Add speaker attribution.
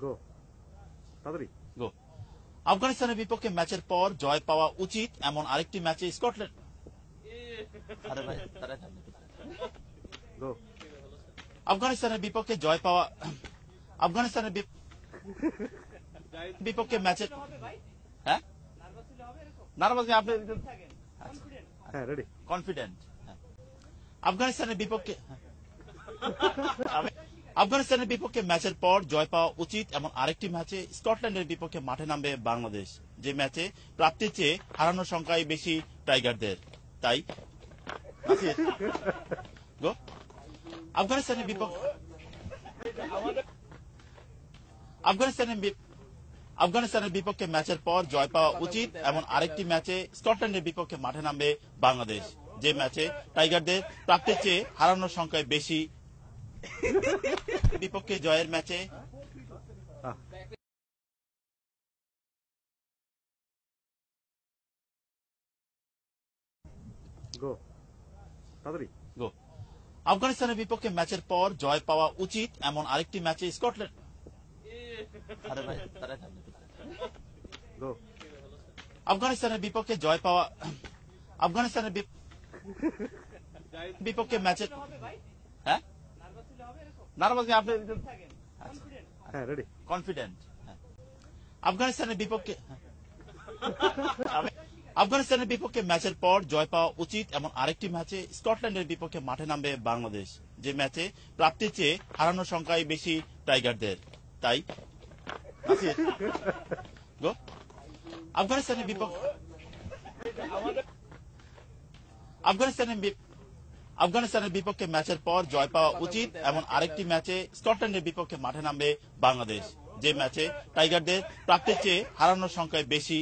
Speaker 1: গো তাড়াতাড়ি।
Speaker 2: গো আফগানিস্তানের বিপক্ষে ম্যাচের পর জয় পাওয়া উচিত এমন আরেকটি ম্যাচে স্কটল্যান্ড। আরে ভাই,
Speaker 1: গো
Speaker 2: আফগানিস্তানের বিপক্ষে জয় পাওয়া আফগানিস্তানের বিপক্ষে ম্যাচের হ্যাঁ? নার্ভাস আপনি
Speaker 1: হ্যাঁ রেডি
Speaker 2: কনফিডেন্ট আফগানিস্তানের বিপক্ষে আমি- আফগানিস্তানের বিপক্ষে ম্যাচের পর জয় পাওয়া উচিত এমন আরেকটি ম্যাচে স্কটল্যান্ডের বিপক্ষে মাঠে নামবে বাংলাদেশ। যে ম্যাচে প্রাপ্তির চেয়ে হারানোর সংখ্যাই বেশি টাইগারদের। তাই আফগানিস্তানের বিপক্ষে আফগানিস্তানের আফগানিস্তানের বিপক্ষে ম্যাচের পর জয় পাওয়া উচিত এমন আরেকটি ম্যাচে স্কটল্যান্ডের বিপক্ষে মাঠে নামবে বাংলাদেশ। যে ম্যাচে টাইগারদের প্রাপ্তির চেয়ে হারানোর সংখ্যায় বেশি বিপক্ষে জয়ের ম্যাচে। আফগানিস্তানের বিপক্ষে ম্যাচের পর জয় পাওয়া উচিত এমন আরেকটি ম্যাচে স্কটল্যান্ড। আফগানিস্তানের বিপক্ষে জয় পাওয়া আফগানিস্তানের বিপক্ষে ম্যাচের নার্ভাস আপনি
Speaker 1: হ্যাঁ রেডি
Speaker 2: কনফিডেন্ট আফগানিস্তানের বিপক্ষে আফগানিস্তানের বিপক্ষে ম্যাচের পর জয় পাওয়া উচিত এমন আরেকটি ম্যাচে স্কটল্যান্ডের বিপক্ষে মাঠে নামবে বাংলাদেশ। যে ম্যাচে প্রাপ্তির চেয়ে হারানোর সংখ্যাই বেশি টাইগারদের। তাই গো। আফগানিস্তানের বিপক্ষে আফগানিস্তানের আফগানিস্তানের বিপক্ষে ম্যাচের পর জয় পাওয়া উচিত এমন আরেকটি ম্যাচে স্কটল্যান্ডের বিপক্ষে মাঠে নামবে বাংলাদেশ। যে ম্যাচে টাইগারদের প্রাপ্তির চেয়ে হারানোর সংখ্যায় বেশি।